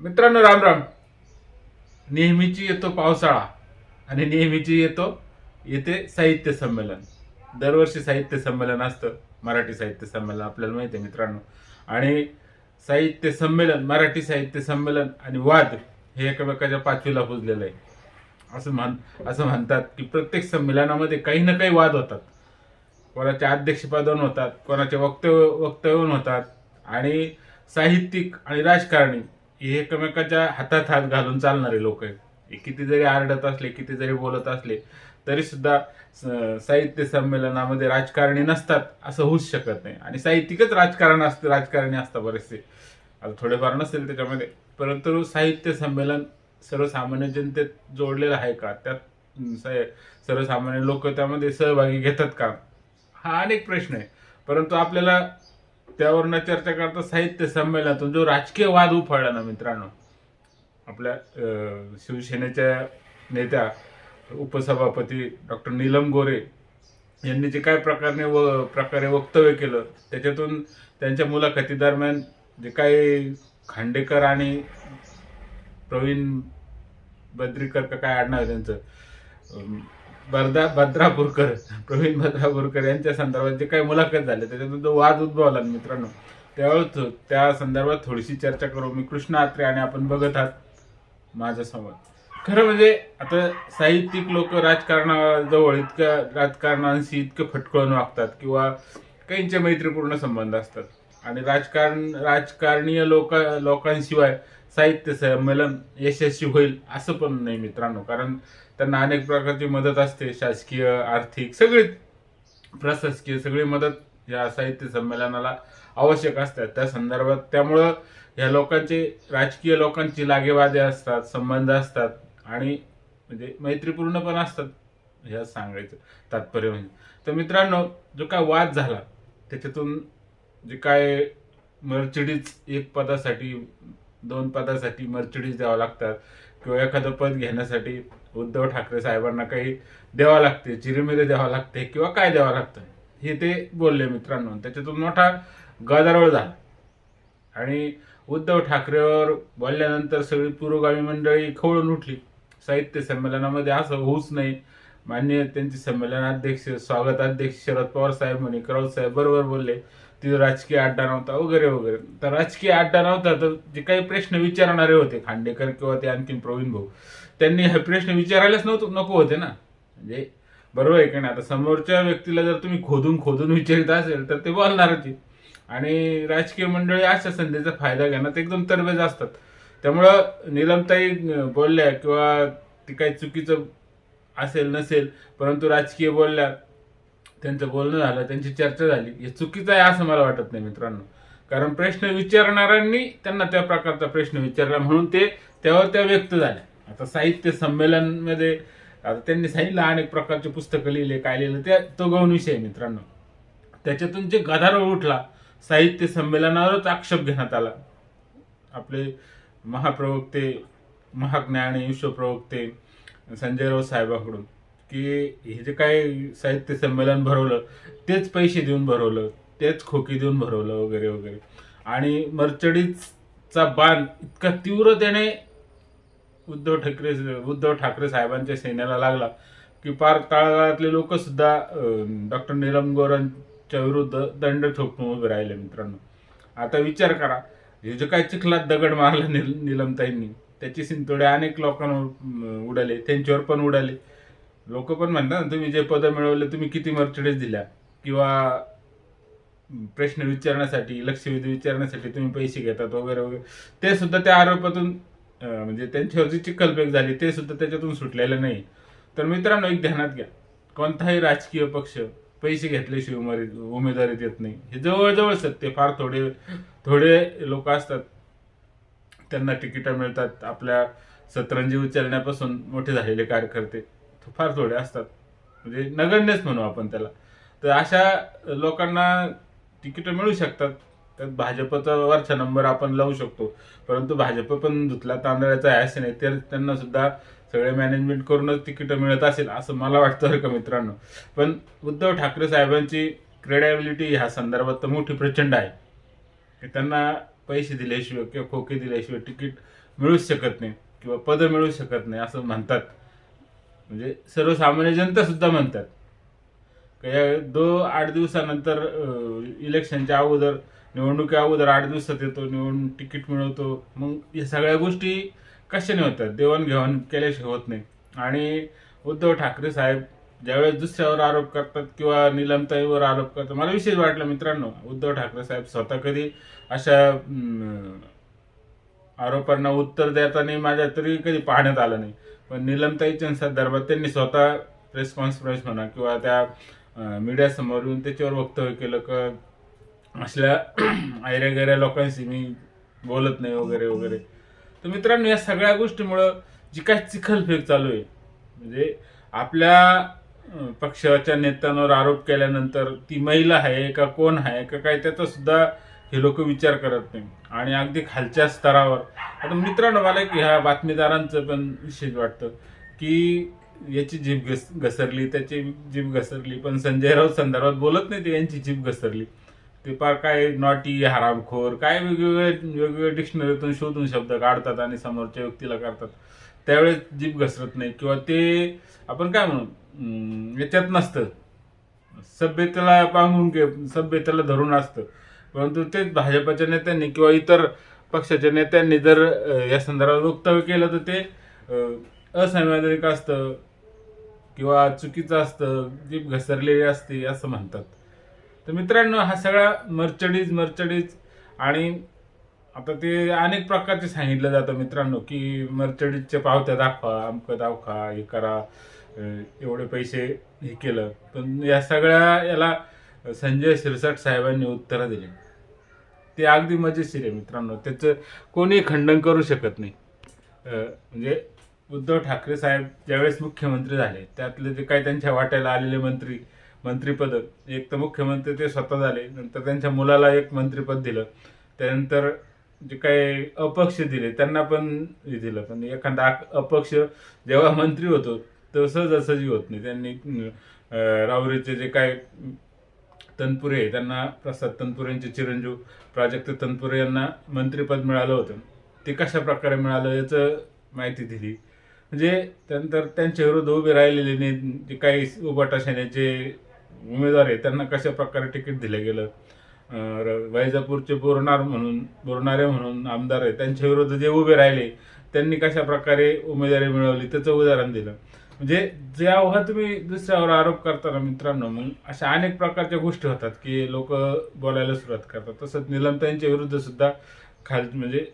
मित्रांनो राम राम. नेहमीची येतो पावसाळा आणि नेहमीची येतो येते साहित्य संमेलन. दरवर्षी साहित्य संमेलन असतं मराठी साहित्य संमेलन आपल्याला माहिती आहे मित्रांनो. आणि साहित्य संमेलन मराठी साहित्य संमेलन आणि वाद हे एकमेकाच्या पाचवीला पुजलेलं आहे. असं म्हण असं म्हणतात की प्रत्येक संमेलनामध्ये काही ना काही वाद होतात. कोणाच्या अध्यक्षपदावरून होतात कोणाच्या वक्तव्य वक्तव्यावरून होतात. आणि साहित्यिक आणि राजकारणी हे एकमेकाच्या हातात हात घालून चालणारे लोक आहेत. किती जरी आरडत असले किती जरी बोलत असले तरी सुद्धा स- साहित्य संमेलनामध्ये राजकारणी नसतात असं होऊच शकत नाही. आणि साहित्यिकच राजकारण असतं राजकारणी असतात बरेचसे. आता थोडेफार नसेल त्याच्यामध्ये परंतु साहित्य संमेलन सर्वसामान्य जनतेत जोडलेलं आहे का? त्यात स- सर्वसामान्य लोक त्यामध्ये सहभागी घेतात का? हा अनेक प्रश्न आहे. परंतु आपल्याला त्यावरनं चर्चा करता साहित्य संमेलनातून जो राजकीय वाद उफाळला ना मित्रांनो आपल्या शिवसेनेच्या नेत्या उपसभापती डॉक्टर नीलम गोरे यांनी जे काय प्रकारे व प्रकारे वक्तव्य केलं त्याच्यातून त्यांच्या मुलाखतीदरम्यान जे काही खांडेकर आणि प्रवीण बद्रीकर का काय आडनाव आहे त्यांचं बरदा भद्रापूरकर प्रवीण भद्रापूरकर यांच्या संदर्भात जे काही मुलाखत झाली त्याच्यातून जो वाद उद्भवला मित्रांनो. त्यावेळेस त्या संदर्भात थोडीशी चर्चा करू. मी कृष्ण आत्रे आणि आपण बघत आहात माझा संवाद खरं म्हणजे आता साहित्यिक लोक राजकारणाजवळ इतक्या राजकारणांशी इतकं फटकळून वागतात किंवा काहींचे मैत्रीपूर्ण संबंध असतात. आणि राजकारण राजकारणीय लोक लोकांशिवाय साहित्य संमेलन यशस्वी होईल असं पण नाही मित्रांनो. कारण त्यांना अनेक प्रकारची मदत असते. शासकीय आर्थिक सगळी प्रशासकीय सगळी मदत या साहित्य संमेलनाला आवश्यक असतात त्या संदर्भात त्यामुळं या लोकांचे राजकीय लोकांची लागेवादे असतात संबंध असतात आणि म्हणजे मैत्रीपूर्ण पण असतात ह्या सांगायचं तात्पर्य म्हणजे. तर मित्रांनो जो काय वाद झाला त्याच्यातून जे काय मर्चडीज एक पदासाठी दोन पदासाठी मर्चडीज द्यावं लागतात किंवा एखादं पद घेण्यासाठी उद्धव ठाकरे साहेबांना काही द्यावं लागते चिरीमिरी द्यावं लागते किंवा काय द्यावं लागतं हे ते बोलले मित्रांनो. त्याच्यातून मोठा गदारोळ झाला. आणि उद्धव ठाकरेवर बोलल्यानंतर सगळी पुरोगामी मंडळी खवळून उठली. साहित्य संमेलनामध्ये असं होऊच नाही. मान्य त्यांचे संमेलनाध्यक्ष स्वागताध्यक्ष शरद पवार साहेब म्हणे राऊत साहेब बरोबर बोलले. तिथं राजकीय अड्डा नव्हता वगैरे वगैरे. तर राजकीय अड्डा नव्हता तर जे काही प्रश्न विचारणारे होते खांडेकर किंवा ते आणखीन प्रवीण भाऊ त्यांनी हे प्रश्न विचारायलाच नव्हतो नको होते ना. म्हणजे बरोबर आहे की नाही? आता समोरच्या व्यक्तीला जर तुम्ही खोदून खोदून विचारित असेल तर ते बोलणारच आणि राजकीय मंडळी अशा संधीचा फायदा घेण्यात एकदम तरबेज असतात. त्यामुळं निलमताई बोलल्या किंवा ती काही चुकीचं असेल नसेल परंतु राजकीय बोलल्या त्यांचं बोलणं झालं त्यांची चर्चा झाली. हे चुकीचं आहे असं मला वाटत नाही मित्रांनो. कारण प्रश्न विचारणाऱ्यांनी त्यांना त्या प्रकारचा प्रश्न विचारला म्हणून ते त्यावर त्या व्यक्त झाल्या. आता साहित्य संमेलनमध्ये आता त्यांनी सांगितलं अनेक प्रकारचे पुस्तकं लिहिले काय लिहिलं त्या तो गौण विषय आहे मित्रांनो. त्याच्यातून जे गदारोळ उठला साहित्य संमेलनावरच आक्षेप घेण्यात आला. आपले महाप्रवक्ते महाज्ञाने विश्वप्रवक्ते संजयराव साहेबांकडून. की हे जे काय साहित्य संमेलन भरवलं तेच पैसे देऊन भरवलं तेच खोकी देऊन भरवलं वगैरे वगैरे. आणि मर्चडीजचा बाण इतका तीव्रतेने उद्धव ठाकरे उद्धव ठाकरे साहेबांच्या सैन्याला लागला की पार तळागाळातले लोक सुद्धा डॉक्टर नीलम गोरांच्या विरुद्ध दंड ठोकून उभे राहिले मित्रांनो. आता विचार करा हे जे काय चिखलात दगड मारला निल निलमताईंनी त्याची सिंतोडे अनेक लोकांवर उडाले त्यांच्यावर पण उडाले. लोक पण म्हणतात ना तुम्ही जे पदं मिळवले तुम्ही किती मर्चडीज दिल्या? किंवा प्रश्न विचारण्यासाठी लक्षवेधी विचारण्यासाठी तुम्ही पैसे घेतात वगैरे वगैरे. ते सुद्धा त्या आरोपातून म्हणजे त्यांच्यावर जी चिखलफेक झाली ते सुद्धा त्याच्यातून सुटलेलं नाही. तर मित्रांनो एक ध्यानात घ्या. कोणताही राजकीय पक्ष पैसे घेतल्याशिवाय उमेदवारी उमेदवारी देत नाही. हे जवळजवळ सत्य फार थोडे थोडे लोक असतात. त्यांना तिकीटं मिळतात. आपल्या सतरंजी उचलण्यापासून मोठे झालेले कार्यकर्ते. फार थोडे असतात. म्हणजे नगण्यच म्हणू आपण त्याला. तर अशा लोकांना तिकीटं मिळू शकतात. त्यात भाजपचा वरचा नंबर आपण लावू शकतो. परंतु भाजप पण धुतला तांदळाचा आहे असे नाही तर त्यांना सुद्धा सगळे मॅनेजमेंट करूनच तिकीटं मिळत असेल असं मला वाटतं बरं का मित्रांनो. पण उद्धव ठाकरे साहेबांची क्रेडिबिलिटी ह्या संदर्भात तर मोठी प्रचंड आहे. की त्यांना पैसे दिल्याशिवाय किंवा खोके दिल्याशिवाय तिकीट मिळूच शकत नाही किंवा पदं मिळू शकत नाही असं म्हणतात. म्हणजे सर्वसामान्य जनता सुद्धा म्हणतात. का या दो आठ दिवसानंतर इलेक्शनच्या अगोदर निवडणुकी अगोदर आठ दिवसात येतो निवडणूक तिकीट मिळवतो. मग या सगळ्या गोष्टी कशाने होतात? देवाणघेवाण केल्याशिवाय होत नाही. आणि उद्धव ठाकरे साहेब ज्यावेळेस दुसऱ्यावर आरोप करतात किंवा निलमताईवर आरोप करतात मला विशेष वाटलं मित्रांनो उद्धव ठाकरे साहेब स्वतः कधी अशा आरोपांना उत्तर देताना माझ्या तरी कधी पाहण्यात आलं नाही. पण निलमताई संदर्भात त्यांनी स्वतः प्रेस कॉन्फरन्स म्हणा किंवा त्या मीडिया समोर येऊन त्याच्यावर वक्तव्य केलं का असल्या आयऱ्या गैऱ्या लोकांशी मी बोलत नाही वगैरे वगैरे. तर मित्रांनो या सगळ्या गोष्टीमुळं जी काय चिखलफेक चालू आहे म्हणजे आपल्या पक्षाच्या नेत्यांवर आरोप केल्यानंतर ती महिला आहे का कोण आहे का काय त्याचा सुद्धा हे लोक विचार करत नाही. आणि अगदी खालच्या स्तरावर. आता मित्रांनो मला एक ह्या बातमीदारांचं पण विशेष वाटतं की याची जीभ घस घसरली त्याची जीभ घसरली पण संजय राऊत संदर्भात बोलत नाही ते यांची जीभ घसरली. ते पार काय नॉटी हरामखोर काय वेगवेगळे वेगवेगळ्या डिक्शनरीतून शोधून शब्द काढतात आणि समोरच्या व्यक्तीला करतात. त्यावेळेस जीभ घसरत नाही. किंवा ते आपण काय म्हणू याच्यात नसतं. सभ्यतेला पांगून घे सभ्यतेला धरून असतं. परंतु तेच भाजपच्या नेत्यांनी किंवा इतर पक्षाच्या नेत्यांनी जर या संदर्भात वक्तव्य केलं तर ते असंवैधानिक असतं किंवा चुकीचं असतं जी घसरलेली असते असं म्हणतात. तर मित्रांनो हा सगळा मर्चडीज मर्चडीज आणि आता ते अनेक प्रकारचे सांगितलं जातं मित्रांनो की मर्चडीजच्या पावत्या दाखवा अमकं दाखवा हे करा एवढे पैसे हे केलं. पण या सगळ्या याला संजय शिरसाट साहेबांनी उत्तरं दिली. ते अगदी मजेशीर आहे मित्रांनो. त्याचं कोणी खंडन करू शकत नाही. म्हणजे उद्धव ठाकरे साहेब ज्यावेळेस मुख्यमंत्री झाले त्यातले जे काही त्यांच्या वाट्याला आलेले मंत्री मंत्रिपद एक तर मुख्यमंत्री ते स्वतः झाले नंतर त्यांच्या मुलाला एक मंत्रिपद दिलं त्यानंतर जे काही अपक्ष दिले त्यांना पण हे दिलं. पण एखादा अपक्ष जेव्हा मंत्री होतो तर सहजासहजी होत नाही. त्यांनी राऊरीचे जे काय तनपुरे त्यांना प्रसाद तनपुरेंचे चिरंजीव प्राजक्त तनपुरे यांना मंत्रिपद मिळालं होतं. ते कशा प्रकारे मिळालं याचं माहिती दिली. म्हणजे त्यानंतर त्यांच्या विरोध उभे राहिलेले ने जे काही उभाटा सेनेचे उमेदवार आहे त्यांना कशा प्रकारे तिकीट दिलं गेलं? वैजापूरचे बोरणार म्हणून बोरणारे म्हणून आमदार आहे त्यांच्या विरोध जे उभे राहिले त्यांनी कशा प्रकारे उमेदवारी मिळवली त्याचं उदाहरण दिलं. म्हणजे जेव्हा तुम्ही दुसऱ्यावर आरोप करताना मित्रांनो मग अशा अनेक प्रकारच्या गोष्टी होतात की लोक बोलायला सुरुवात करतात. तसंच निलमताईंच्या विरुद्ध सुद्धा खाल म्हणजे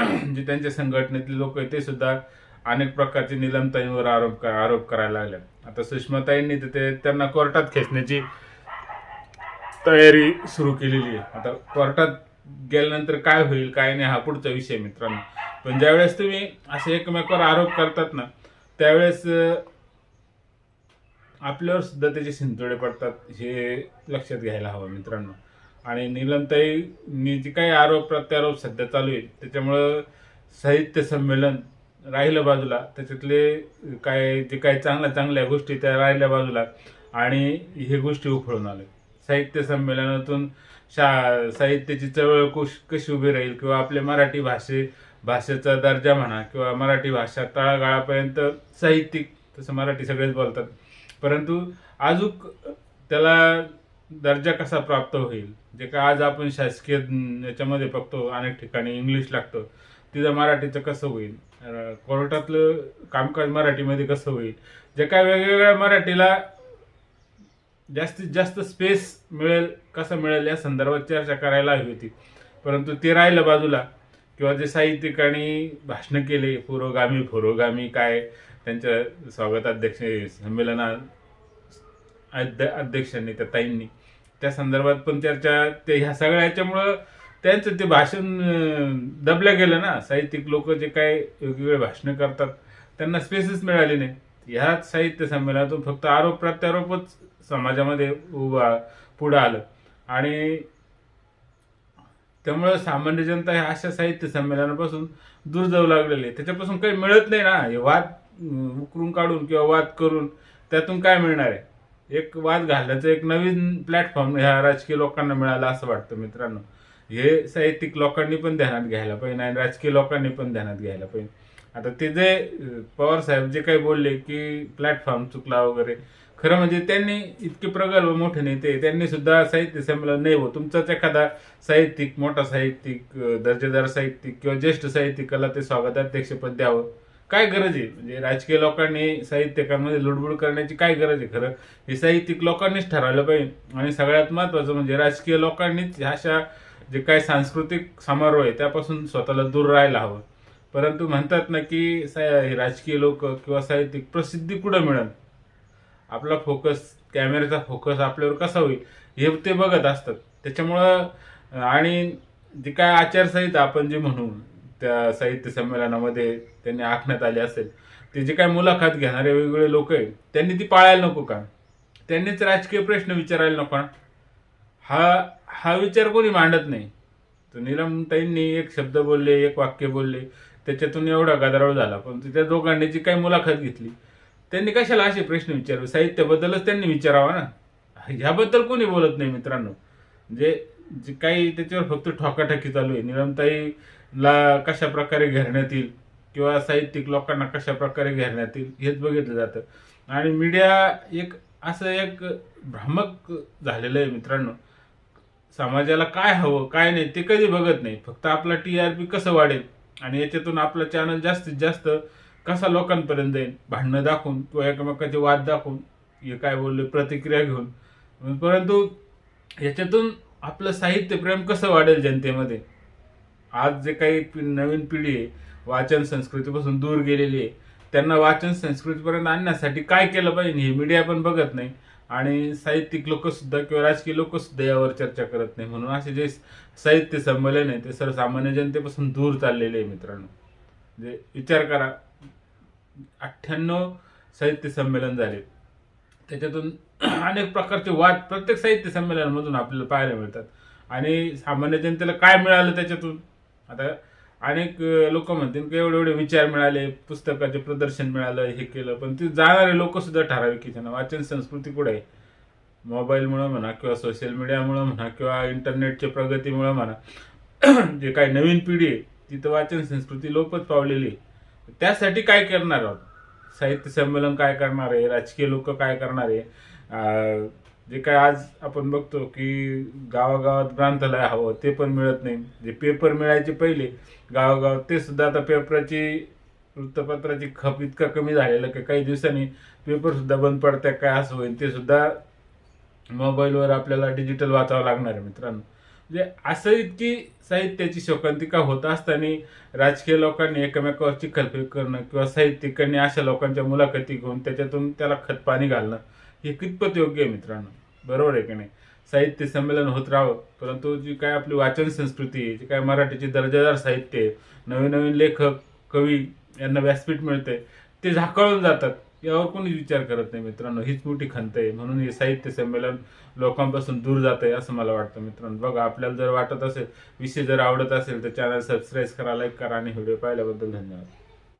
जे त्यांच्या संघटनेतले लोक आहेत ते सुद्धा अनेक प्रकारचे निलमताईंवर आरोप आरोप करायला लागले आता सुषमाताईंनी तर ते त्यांना कोर्टात खेचण्याची तयारी सुरू केलेली आहे. आता कोर्टात गेल्यानंतर काय होईल काय नाही हा पुढचा विषय मित्रांनो. पण ज्यावेळेस तुम्ही असे एकमेकावर आरोप करतात ना त्यावेळेस आपल्यावर सुद्धा त्याचे शिंतोडे पडतात हे लक्षात घ्यायला हवं मित्रांनो. आणि नीलमताईंनी जे काही आरोप प्रत्यारोप सध्या चालू आहे त्याच्यामुळं साहित्य संमेलन राहिलं बाजूला त्याच्यातले काय जे काही चांगल्या चांगल्या गोष्टी त्या राहिल्या बाजूला आणि हे गोष्टी उफळून आले. साहित्य संमेलनातून शा साहित्याची चळवळ कुश कशी उभी राहील किंवा आपल्या मराठी भाषे भाषेचा दर्जा म्हणा किंवा मराठी भाषा तळागाळापर्यंत साहित्यिक तसं मराठी सगळेच बोलतात. परंतु अजूक त्याला दर्जा कसा प्राप्त होईल? जे काय आज आपण शासकीय याच्यामध्ये बघतो अनेक ठिकाणी इंग्लिश लागतं तिथं मराठीचं कसं होईल? कोर्टातलं कामकाज मराठीमध्ये कसं होईल? जे काय वेगवेगळ्या मराठीला जास्तीत जास्त स्पेस मिळेल कसं मिळेल या संदर्भात चर्चा करायला हवी होती. परंतु ते राहिलं बाजूला. किंवा जे साहित्यिकांनी भाषणं केले पुरोगामी पुरोगामी काय त्यांच्या स्वागताध्यक्ष संमेलना अध्य अध्यक्षांनी त्या ताईंनी त्या संदर्भात पण चर्चा ते ह्या सगळ्या ह्याच्यामुळं त्यांचं ते भाषण दबलं गेलं ना. साहित्यिक लोक जे काय वेगवेगळे भाषणं करतात त्यांना स्पेसच मिळाली नाही ह्याच साहित्य संमेलनातून फक्त आरोप प्रत्यारोपच समाजामध्ये उभा पुढं आलं. आणि त्यामुळं सामान्य जनता ह्या अशा साहित्य संमेलनापासून दूर जाऊ लागलेली आहे त्याच्यापासून काही मिळत नाही ना. हे वाद उकरून काढून किंवा वाद करून त्यातून काय मिळणार आहे? एक वाद घालण्याचं एक नवीन प्लॅटफॉर्म ह्या राजकीय लोकांना मिळाला असं वाटतं मित्रांनो. हे साहित्यिक लोकांनी पण ध्यानात घ्यायला पाहिजे आणि राजकीय लोकांनी पण ध्यानात घ्यायला पाहिजे. आता ते जे पवार साहेब जे काही बोलले की प्लॅटफॉर्म चुकला वगैरे खरं म्हणजे त्यांनी इतके प्रगल्भ मोठे नेते त्यांनी सुद्धा साहित्य संमेलन नाही हो तुमचाच एखादा साहित्यिक मोठा साहित्यिक दर्जेदार साहित्यिक किंवा ज्येष्ठ साहित्यिकाला ते स्वागताध्यक्षपद द्यावं. काय गरज आहे? म्हणजे राजकीय लोकांनी साहित्यकांमध्ये लुडबुड करण्याची काय गरज आहे खरं? हे साहित्यिक लोकांनीच ठरवलं पाहिजे. आणि सगळ्यात महत्वाचं म्हणजे राजकीय लोकांनीच अशा जे काही सांस्कृतिक समारोह आहे त्यापासून स्वतःला दूर राहायला हवं. परंतु म्हणतात ना की सा- हे राजकीय लोक किंवा साहित्यिक प्रसिद्धी कुठं मिळेल? आपला फोकस कॅमेऱ्याचा फोकस आपल्यावर कसा होईल हे ते बघत असतात. त्याच्यामुळं आणि जे काय आचारसंहिता आपण जे म्हणू त्या साहित्य संमेलनामध्ये त्यांनी आखण्यात आली असेल ते जे काय मुलाखत घेणारे वेगवेगळे लोक आहेत त्यांनी ती पाळायला नको का? त्यांनीच राजकीय प्रश्न विचारायला नको ना? हा हा विचार कोणी मांडत नाही. तर नीलमताईंनी एक शब्द बोलले एक वाक्य बोलले त्याच्यातून एवढा गदारोळ झाला. पण त्या दोघांनी जी काही मुलाखत घेतली त्यांनी कशाला असे प्रश्न विचारले साहित्याबद्दलच त्यांनी विचारावा ना? ह्याबद्दल कोणी बोलत नाही मित्रांनो. म्हणजे जे काही त्याच्यावर फक्त ठोकाठकी चालू आहे. निरमताईला कशा प्रकारे घेरण्यात येईल? किंवा साहित्यिक लोकांना कशा प्रकारे घेरण्यात येईल? हेच बघितलं जातं. आणि मीडिया एक असं एक भ्रामक झालेलं आहे मित्रांनो. समाजाला काय हवं काय नाही ते कधी बघत नाही. फक्त आपला टी आर पी कसं वाढेल? आणि याच्यातून आपलं चॅनल जास्तीत जास्त कसा लोकांपर्यंत जाईल भांडणं दाखवून किंवा एकमेकाचे वाद दाखवून हे काय बोलले प्रतिक्रिया घेऊन. परंतु याच्यातून आपलं साहित्यप्रेम कसं वाढेल जनतेमध्ये? आज जे काही पि- नवीन पिढी आहे वाचन संस्कृतीपासून दूर गेलेली आहे त्यांना वाचन संस्कृतीपर्यंत आणण्यासाठी काय केलं पाहिजे हे मीडिया पण बघत नाही. आणि साहित्यिक लोकसुद्धा किंवा राजकीय लोकसुद्धा यावर चर्चा करत नाही. म्हणून असे जे साहित्य संमेलन आहे ते सर्वसामान्य जनतेपासून दूर चाललेले आहे मित्रांनो. म्हणजे विचार करा अठ्ठ्याण्णव साहित्य संमेलन झाले. त्याच्यातून अनेक प्रकारचे वाद प्रत्येक साहित्य संमेलनामधून आपल्याला पाहायला मिळतात. आणि सामान्य जनतेला काय मिळालं त्याच्यातून? आता अनेक लोक म्हणतील की एवढे एवढे विचार मिळाले पुस्तकाचे प्रदर्शन मिळालं हे केलं पण ते जाणारे लोक सुद्धा ठराविक की त्यांना वाचन संस्कृती कुठे आहे? मोबाईलमुळं म्हणा किंवा सोशल मीडियामुळं म्हणा किंवा इंटरनेटच्या प्रगतीमुळं म्हणा. जे काही नवीन पिढी आहे तिथं वाचन संस्कृती लोपच पावलेली आहे. त्यासाठी काय करणार आहोत? साहित्य संमेलन काय करणार आहे? राजकीय लोक काय करणार आहे? जे काय आज आपण बघतो की गावागावात ग्रंथालय हवं ते पण मिळत नाही. जे पेपर मिळायचे पहिले गावागावात ते सुद्धा आता पेपराची वृत्तपत्राची खप इतका कमी झालेलं की काही दिवसांनी पेपर सुद्धा बंद पडतात. काय असं होईल ते सुद्धा मोबाईलवर आपल्याला डिजिटल वाचावं लागणार आहे मित्रांनो. म्हणजे असं इतकी साहित्याची शोकांतिका होत असताना राजकीय लोकांनी एकमेकावर चिखलफेक करणं किंवा साहित्यिकांनी अशा लोकांच्या मुलाखती घेऊन त्याच्यातून त्याला खतपाणी घालणं हे कितपत योग्य आहे मित्रांनो? बरोबर आहे की नाही? साहित्य संमेलन होत राहावं परंतु जी काय आपली वाचन संस्कृती आहे जी काय मराठीची दर्जेदार साहित्य आहे नवीन नवीन लेखक कवी यांना व्यासपीठ मिळते ते झाकळून जातात. यावर कोणीच विचार करत नाही मित्रांनो. हीच मोठी खंत आहे. म्हणून हे साहित्य संमेलन लोकांपासून दूर जात आहे असं मला वाटतं मित्रांनो. बघा आपल्याला जर वाटत असेल विषय जर आवडत असेल तर चॅनल सबस्क्राईब करा लाईक करा आणि व्हिडिओ पाहिल्याबद्दल धन्यवाद.